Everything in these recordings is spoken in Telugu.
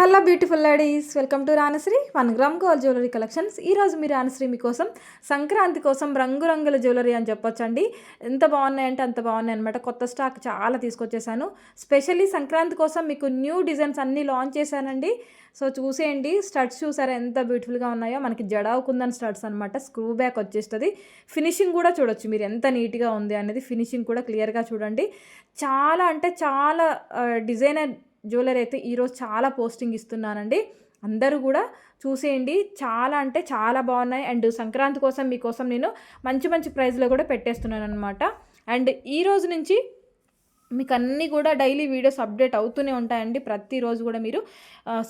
Hello beautiful ladies welcome to Ranasri one gram gold jewellery collections ఈరోజు మీ రానశ్రీ మీకోసం సంక్రాంతి కోసం రంగురంగుల జ్యువెలరీ అని చెప్పొచ్చండి. ఎంత బాగున్నాయంటే అంత బాగున్నాయి అనమాట కొత్త స్టాక్ చాలా తీసుకొచ్చేసాను. స్పెషల్లీ సంక్రాంతి కోసం మీకు న్యూ డిజైన్స్ అన్నీ లాంచ్ చేశానండి. సో చూసేయండి. స్టడ్స్ చూసారా ఎంత బ్యూటిఫుల్గా ఉన్నాయో. మనకి జడావుకుందని స్టడ్స్ అనమాట స్క్రూ బ్యాక్ వచ్చేస్తుంది. ఫినిషింగ్ కూడా చూడొచ్చు మీరు. ఎంత నీట్గా ఉంది అనేది ఫినిషింగ్ కూడా క్లియర్గా చూడండి. చాలా అంటే చాలా uh, డిజైనర్ జ్యువెలరీ అయితే ఈరోజు చాలా పోస్టింగ్ ఇస్తున్నానండి. అందరూ కూడా చూసేయండి. చాలా అంటే చాలా బాగున్నాయి. అండ్ సంక్రాంతి కోసం మీకోసం నేను మంచి మంచి ప్రైస్లో కూడా పెట్టేస్తున్నాను అనమాట అండ్ ఈ రోజు నుంచి మీకు అన్నీ కూడా డైలీ వీడియోస్ అప్డేట్ అవుతూనే ఉంటాయండి. ప్రతిరోజు కూడా మీరు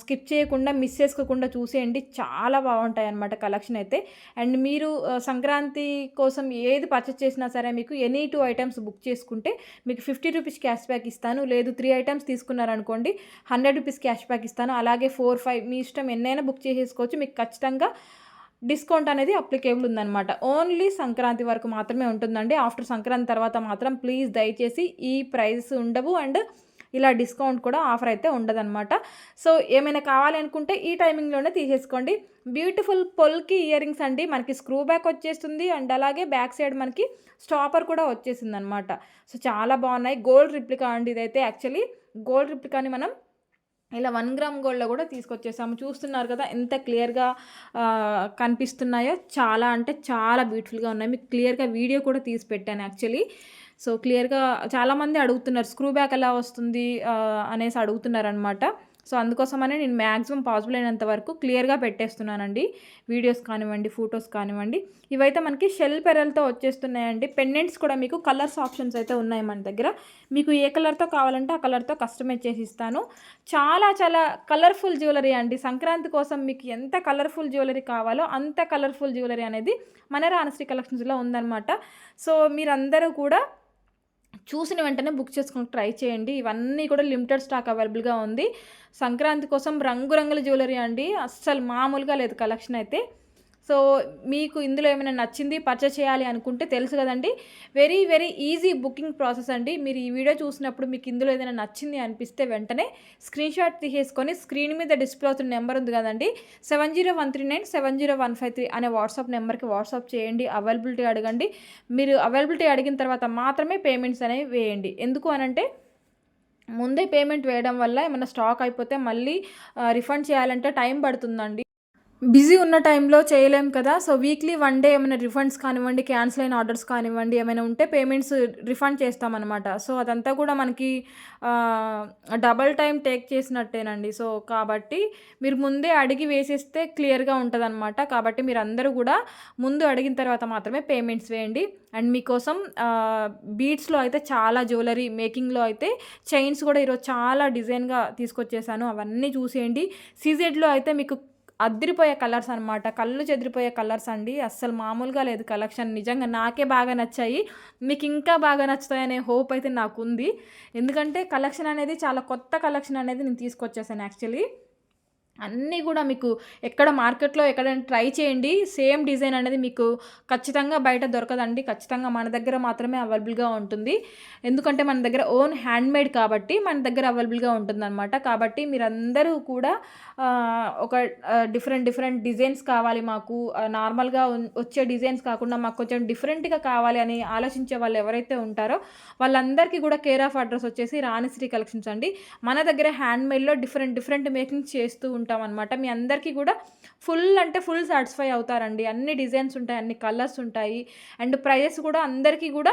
స్కిప్ చేయకుండా మిస్ చేసుకోకుండా చూసేయండి. చాలా బాగుంటాయి అన్నమాట కలెక్షన్ అయితే. అండ్ మీరు సంక్రాంతి కోసం ఏది పర్చేస్ చేసినా సరే మీకు ఎనీ టూ ఐటమ్స్ బుక్ చేసుకుంటే మీకు ఫిఫ్టీ రూపీస్ క్యాష్ బ్యాక్ ఇస్తాను. లేదు త్రీ ఐటమ్స్ తీసుకున్నారనుకోండి హండ్రెడ్ రూపీస్ క్యాష్ బ్యాక్ ఇస్తాను. అలాగే ఫోర్ ఫైవ్ మీ ఇష్టం ఎన్నైనా బుక్ చేసేసుకోవచ్చు. మీకు ఖచ్చితంగా డిస్కౌంట్ అనేది అప్లికేబుల్ ఉందన్నమాట. ఓన్లీ సంక్రాంతి వరకు మాత్రమే ఉంటుందండి. ఆఫ్టర్ సంక్రాంతి తర్వాత మాత్రం ప్లీజ్ దయచేసి ఈ ప్రైస్ ఉండవు అండ్ ఇలా డిస్కౌంట్ కూడా ఆఫర్ అయితే ఉండదన్నమాట. సో ఏమైనా కావాలి అనుకుంటే ఈ టైమింగ్లోనే తీసేసుకోండి. బ్యూటిఫుల్ పొల్కి ఇయర్ రింగ్స్ అండి. మనకి స్క్రూ బ్యాక్ వచ్చేస్తుంది అండ్ అలాగే బ్యాక్ సైడ్ మనకి స్టాపర్ కూడా వచ్చేసింది అనమాట సో చాలా బాగున్నాయి. గోల్డ్ రిప్లికా అండి ఇదైతే యాక్చువల్లీ గోల్డ్ రిప్లికాని మనం ఇలా వన్ గ్రామ్ గోల్డ్లో కూడా తీసుకొచ్చేసాము. చూస్తున్నారు కదా ఎంత క్లియర్గా కనిపిస్తున్నాయో. చాలా అంటే చాలా బ్యూటిఫుల్గా ఉన్నాయి. మీకు క్లియర్గా వీడియో కూడా తీసి పెట్టాను యాక్చువల్లీ. సో క్లియర్గా చాలామంది అడుగుతున్నారు స్క్రూ బ్యాక్ ఎలా వస్తుంది? అనేసి అడుగుతున్నారు అనమాట సో అందుకోసమనే నేను మ్యాక్సిమం పాసిబుల్ అయినంత వరకు క్లియర్గా పెట్టేస్తున్నానండి. వీడియోస్ కానివ్వండి ఫొటోస్ కానివ్వండి. ఇవైతే మనకి షెల్ పెరల్తో వచ్చేస్తున్నాయండి. పెండెంట్స్ కూడా మీకు కలర్స్ ఆప్షన్స్ అయితే ఉన్నాయి మన దగ్గర. మీకు ఏ కలర్తో కావాలంటే ఆ కలర్తో కస్టమైజ్ చేసి ఇస్తాను. చాలా చాలా కలర్ఫుల్ జ్యువెలరీ అండి. సంక్రాంతి కోసం మీకు ఎంత కలర్ఫుల్ జ్యువెలరీ కావాలో అంత కలర్ఫుల్ జ్యువెలరీ అనేది మన రానశ్రీ కలెక్షన్స్లో ఉందన్నమాట. సో మీరందరూ కూడా చూసిన వెంటనే బుక్ చేసుకుని ట్రై చేయండి. ఇవన్నీ కూడా లిమిటెడ్ స్టాక్ అవైలబుల్గా ఉంది. సంక్రాంతి కోసం రంగురంగుల జ్యువెలరీ అండి. అస్సలు మామూలుగా లేదు కలెక్షన్ అయితే. సో మీకు ఇందులో ఏమైనా నచ్చింది పర్చేస్ చేయాలి అనుకుంటే తెలుసు కదండి. Very very easy booking process అండి. మీరు ఈ వీడియో చూసినప్పుడు మీకు ఇందులో ఏదైనా నచ్చింది అనిపిస్తే వెంటనే స్క్రీన్ షాట్ తీసేసుకొని స్క్రీన్ మీద డిస్ప్లే అవుతున్న నెంబర్ ఉంది కదండి. Seven zero one three nine seven zero one five three అనే వాట్సాప్ నెంబర్కి వాట్సాప్ చేయండి. అవైలబిలిటీ అడగండి. మీరు అవైలబిలిటీ అడిగిన తర్వాత మాత్రమే పేమెంట్స్ అనేవి వేయండి. ఎందుకు అనంటే ముందే పేమెంట్ వేయడం వల్ల ఏమైనా స్టాక్ అయిపోతే మళ్ళీ రిఫండ్ చేయాలంటే టైం పడుతుందండి. బిజీ ఉన్న టైంలో చేయలేం కదా. సో వీక్లీ వన్ డే ఏమైనా రిఫండ్స్ కానివ్వండి క్యాన్సిల్ అయిన ఆర్డర్స్ కానివ్వండి ఏమైనా ఉంటే పేమెంట్స్ రిఫండ్ చేస్తామన్నమాట. సో అదంతా కూడా మనకి డబల్ టైం టేక్ చేసినట్టేనండి. సో కాబట్టి మీరు ముందే అడిగి వేసేస్తే క్లియర్గా ఉంటుంది అనమాట కాబట్టి మీరు అందరూ కూడా ముందు అడిగిన తర్వాత మాత్రమే పేమెంట్స్ వేయండి. అండ్ మీకోసం బీడ్స్లో అయితే చాలా జ్యువెలరీ మేకింగ్లో అయితే చైన్స్ కూడా ఈరోజు చాలా డిజైన్గా తీసుకొచ్చేసాను. అవన్నీ చూసేయండి. సీజెడ్లో అయితే మీకు అద్దరిపోయే కలర్స్ అనమాట కళ్ళు చెదిరిపోయే కలర్స్ అండి. అస్సలు మామూలుగా లేదు కలెక్షన్. నిజంగా నాకే బాగా నచ్చాయి. మీకు ఇంకా బాగా నచ్చుతాయనే హోప్ అయితే నాకు ఉంది ఎందుకంటే కలెక్షన్ అనేది చాలా కొత్త కలెక్షన్ అనేది నేను తీసుకొచ్చేసాను యాక్చువల్లీ. అన్నీ కూడా మీకు ఎక్కడ మార్కెట్లో ఎక్కడైనా ట్రై చేయండి. సేమ్ డిజైన్ అనేది మీకు ఖచ్చితంగా బయట దొరకదండి. ఖచ్చితంగా మన దగ్గర మాత్రమే అవైలబుల్గా ఉంటుంది. ఎందుకంటే మన దగ్గర ఓన్ హ్యాండ్మేడ్ కాబట్టి మన దగ్గర అవైలబుల్గా ఉంటుందన్నమాట. కాబట్టి మీరందరూ కూడా ఒక డిఫరెంట్ డిఫరెంట్ డిజైన్స్ కావాలి మాకు. నార్మల్గా వచ్చే డిజైన్స్ కాకుండా మాకు కొంచెం డిఫరెంట్గా కావాలి అని ఆలోచించే వాళ్ళు ఎవరైతే ఉంటారో వాళ్ళందరికీ కూడా కేర్ ఆఫ్ అడ్రస్ వచ్చేసి రాణిశ్రీ కలెక్షన్స్ అండి. మన దగ్గర హ్యాండ్మేడ్లో డిఫరెంట్ డిఫరెంట్ మేకింగ్స్ చేస్తూ ఉంటారు. ఉంటాం అనమాట మీ అందరికీ కూడా ఫుల్ అంటే ఫుల్ సాటిస్ఫై అవుతారండి. అన్ని డిజైన్స్ ఉంటాయి అన్ని కలర్స్ ఉంటాయి. అండ్ ప్రైజెస్ కూడా అందరికీ కూడా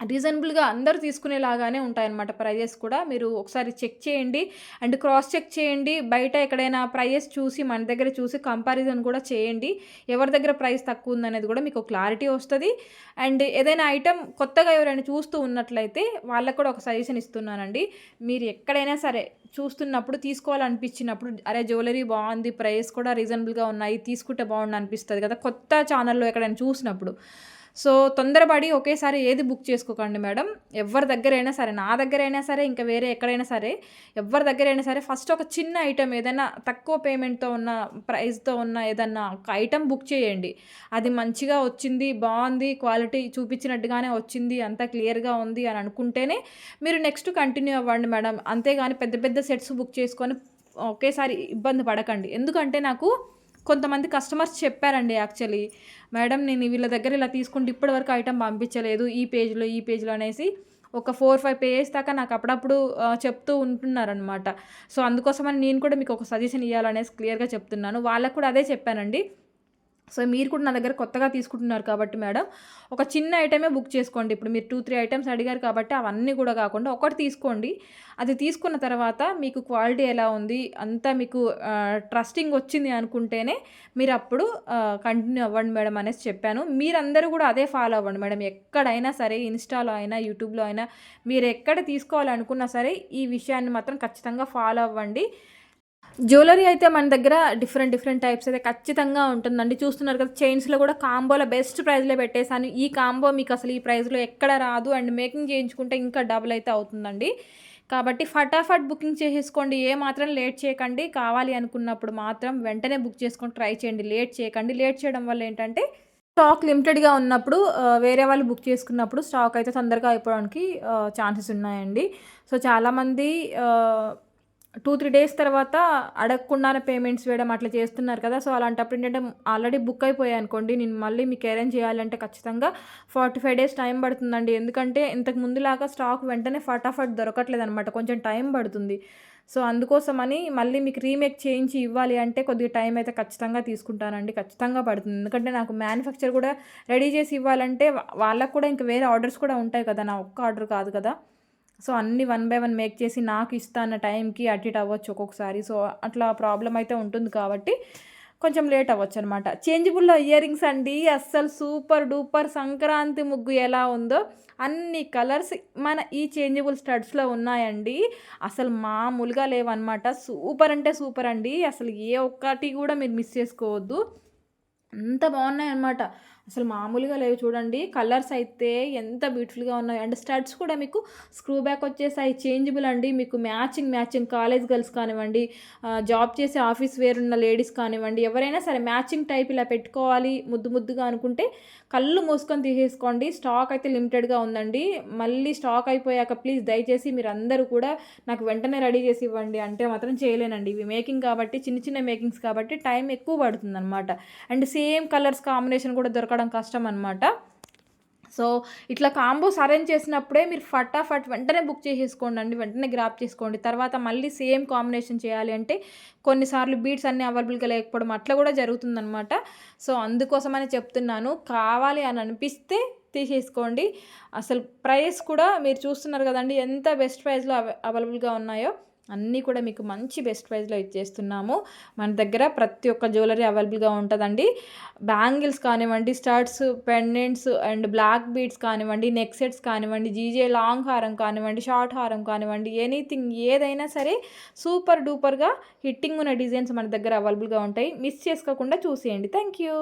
రీజనబుల్గా అందరూ తీసుకునేలాగానే ఉంటాయన్నమాట ప్రైజెస్ కూడా. మీరు ఒకసారి చెక్ చేయండి. అండ్ క్రాస్ చెక్ చేయండి. బయట ఎక్కడైనా ప్రైజెస్ చూసి మన దగ్గర చూసి కంపారిజన్ కూడా చేయండి. ఎవరి దగ్గర ప్రైస్ తక్కువ ఉందనేది కూడా మీకు క్లారిటీ వస్తుంది. అండ్ ఏదైనా ఐటెం కొత్తగా ఎవరైనా చూస్తూ ఉన్నట్లయితే వాళ్ళకు కూడా ఒక సజెషన్ ఇస్తున్నానండి. మీరు ఎక్కడైనా సరే చూస్తున్నప్పుడు తీసుకోవాలనిపించినప్పుడు అరే జ్యువెలరీ బాగుంది ప్రైస్ కూడా రీజనబుల్గా ఉన్నాయి తీసుకుంటే బాగుండు అనిపిస్తుంది కదా. కొత్త ఛానల్లో ఎక్కడైనా చూసినప్పుడు. సో తొందరపడి ఒకేసారి ఏది బుక్ చేసుకోకండి మేడం. ఎవరి దగ్గరైనా సరే నా దగ్గరైనా సరే ఇంకా వేరే ఎక్కడైనా సరే ఎవరి దగ్గరైనా సరే ఫస్ట్ ఒక చిన్న ఐటెం ఏదైనా తక్కువ పేమెంట్తో ఉన్న ప్రైస్తో ఉన్న ఏదన్నా ఒక ఐటెం బుక్ చేయండి. అది మంచిగా వచ్చింది బాగుంది క్వాలిటీ చూపించినట్టుగానే వచ్చింది అంతా క్లియర్గా ఉంది అని అనుకుంటేనే మీరు నెక్స్ట్ కంటిన్యూ అవ్వండి మేడం. అంతేగాని పెద్ద పెద్ద సెట్స్ బుక్ చేసుకొని ఒకేసారి ఇబ్బంది పడకండి. ఎందుకంటే నాకు కొంతమంది కస్టమర్స్ చెప్పారండి యాక్చువల్లీ మేడం నేను వీళ్ళ దగ్గర ఇలా తీసుకుంటే ఇప్పటివరకు ఐటెం పంపించలేదు ఈ పేజ్లో ఈ పేజ్లో అనేసి ఒక ఫోర్ ఫైవ్ పేజెస్ దాకా నాకు అప్పుడప్పుడు చెప్తూ ఉంటున్నారనమాట సో అందుకోసమని నేను కూడా మీకు ఒక సజెషన్ ఇవ్వాలనేసి క్లియర్గా చెప్తున్నాను. వాళ్ళకు కూడా అదే చెప్పానండి. సో మీరు కూడా నా దగ్గర కొత్తగా తీసుకుంటున్నారు కాబట్టి మేడం ఒక చిన్న ఐటమే బుక్ చేసుకోండి. ఇప్పుడు మీరు టూ త్రీ ఐటమ్స్ అడిగారు కాబట్టి అవన్నీ కూడా కాకుండా ఒకటి తీసుకోండి. అది తీసుకున్న తర్వాత మీకు క్వాలిటీ ఎలా ఉంది అంతా మీకు ట్రస్టింగ్ వచ్చింది అనుకుంటేనే మీరు అప్పుడు కంటిన్యూ అవ్వండి మేడం అనేసి చెప్పాను. మీరందరూ కూడా అదే ఫాలో అవ్వండి మేడం. ఎక్కడైనా సరే ఇన్స్టాలో అయినా యూట్యూబ్లో అయినా మీరు ఎక్కడ తీసుకోవాలనుకున్నా సరే ఈ విషయాన్ని మాత్రం ఖచ్చితంగా ఫాలో అవ్వండి. జ్యువెలరీ అయితే మన దగ్గర డిఫరెంట్ డిఫరెంట్ టైప్స్ అయితే ఖచ్చితంగా ఉంటుందండి. చూస్తున్నారు కదా చైన్స్లో కూడా కాంబోలో బెస్ట్ ప్రైస్లో పెట్టేశాను. ఈ కాంబో మీకు అసలు ఈ ప్రైస్లో ఎక్కడ రాదు అండ్ మేకింగ్ చేయించుకుంటే ఇంకా డబుల్ అయితే అవుతుందండి. కాబట్టి ఫటాఫట్ బుకింగ్ చేసేసుకోండి. ఏ మాత్రం లేట్ చేయకండి. కావాలి అనుకున్నప్పుడు మాత్రం వెంటనే బుక్ చేసుకొని ట్రై చేయండి. లేట్ చేయకండి. లేట్ చేయడం వల్ల ఏంటంటే స్టాక్ లిమిటెడ్గా ఉన్నప్పుడు వేరే వాళ్ళు బుక్ చేసుకున్నప్పుడు స్టాక్ అయితే తొందరగా అయిపోవడానికి ఛాన్సెస్ ఉన్నాయండి. సో చాలామంది టూ త్రీ డేస్ తర్వాత అడగకుండానే పేమెంట్స్ వేయడం అట్లా చేస్తున్నారు కదా. సో అలాంటప్పుడు ఏంటంటే ఆల్రెడీ బుక్ అయిపోయాయి అనుకోండి. నేను మళ్ళీ మీకు అరేంజ్ చేయాలంటే ఖచ్చితంగా ఫార్టీ ఫైవ్ డేస్ టైం పడుతుందండి. ఎందుకంటే ఇంతకు ముందులాగా స్టాక్ వెంటనే ఫటాఫట్ దొరకట్లేదు అనమాట కొంచెం టైం పడుతుంది. సో అందుకోసమని మళ్ళీ మీకు రీమేక్ చేయించి ఇవ్వాలి అంటే కొద్దిగా టైం అయితే ఖచ్చితంగా తీసుకుంటానండి. ఖచ్చితంగా పడుతుంది. ఎందుకంటే నాకు మ్యానుఫ్యాక్చర్ కూడా రెడీ చేసి ఇవ్వాలంటే వాళ్ళకు కూడా ఇంకా వేరే ఆర్డర్స్ కూడా ఉంటాయి కదా. నా ఒక్క ఆర్డర్ కాదు కదా. సో అన్ని వన్ బై వన్ మేక్ చేసి నాకు ఇస్తాన్న టైంకి అటు అవ్వచ్చు ఒక్కొక్కసారి. సో అట్లా ప్రాబ్లం అయితే ఉంటుంది కాబట్టి కొంచెం లేట్ అవ్వచ్చు అనమాట చేంజబుల్లో ఇయర్ రింగ్స్ అండి. అస్సలు సూపర్ డూపర్ సంక్రాంతి ముగ్గు ఎలా ఉందో అన్ని కలర్స్ మన ఈ చేంజబుల్ స్టడ్స్లో ఉన్నాయండి. అసలు మామూలుగా లేవన్నమాట. సూపర్ అంటే సూపర్ అండి. అసలు ఏ ఒక్కటి కూడా మీరు మిస్ చేసుకోవద్దు. అంత బాగున్నాయి అన్నమాట అసలు మామూలుగా లేవు చూడండి. కలర్స్ అయితే ఎంత బ్యూటిఫుల్గా ఉన్నాయి. అండ్ స్టడ్స్ కూడా మీకు స్క్రూ బ్యాక్ వచ్చేసాయి. చేంజబుల్ అండి. మీకు మ్యాచింగ్ మ్యాచింగ్ కాలేజ్ గర్ల్స్ కానివ్వండి జాబ్ చేసే ఆఫీస్ వేర్ ఉన్న లేడీస్ కానివ్వండి ఎవరైనా సరే మ్యాచింగ్ టైప్ ఇలా పెట్టుకోవాలి ముద్దు ముద్దుగా అనుకుంటే కళ్ళు మూసుకొని తీసేసుకోండి. స్టాక్ అయితే లిమిటెడ్గా ఉందండి. మళ్ళీ స్టాక్ అయిపోయాక ప్లీజ్ దయచేసి మీరు అందరూ కూడా నాకు వెంటనే రెడీ చేసి ఇవ్వండి. అంటే మాత్రం చేయలేనండి. ఇవి మేకింగ్ కాబట్టి చిన్న చిన్న మేకింగ్స్ కాబట్టి టైం ఎక్కువ పడుతుంది అనమాట అండ్ సేమ్ కలర్స్ కాంబినేషన్ కూడా దొరక దొరకడం కష్టం అనమాట సో ఇట్లా కాంబోస్ అరేంజ్ చేసినప్పుడే మీరు ఫటాఫట్ వెంటనే బుక్ చేసేసుకోండి అండి వెంటనే గ్రాప్ చేసుకోండి. తర్వాత మళ్ళీ సేమ్ కాంబినేషన్ చేయాలి అంటే కొన్నిసార్లు బీట్స్ అన్నీ అవైలబుల్గా లేకపోవడం అట్లా కూడా జరుగుతుందనమాట సో అందుకోసమని చెప్తున్నాను. కావాలి అని అనిపిస్తే తీసేసుకోండి. అసలు ప్రైస్ కూడా మీరు చూస్తున్నారు కదండి ఎంత బెస్ట్ ప్రైస్లో అవైలబుల్గా ఉన్నాయో. అన్నీ కూడా మీకు మంచి బెస్ట్ ప్రైస్లో ఇచ్చేస్తున్నాము. మన దగ్గర ప్రతి ఒక్క జ్యువెలరీ అవైలబుల్గా ఉంటుందండి. బ్యాంగిల్స్ కానివ్వండి studs pendants and black beads కానివ్వండి నెక్ సెట్స్ కానివ్వండి జీజే లాంగ్ హారం కానివ్వండి షార్ట్ హారం కానివ్వండి ఎనీథింగ్ ఏదైనా సరే సూపర్ డూపర్గా హిట్టింగ్ ఉన్న డిజైన్స్ మన దగ్గర అవైలబుల్గా ఉంటాయి. మిస్ చేసుకోకుండా చూసేయండి. Thank you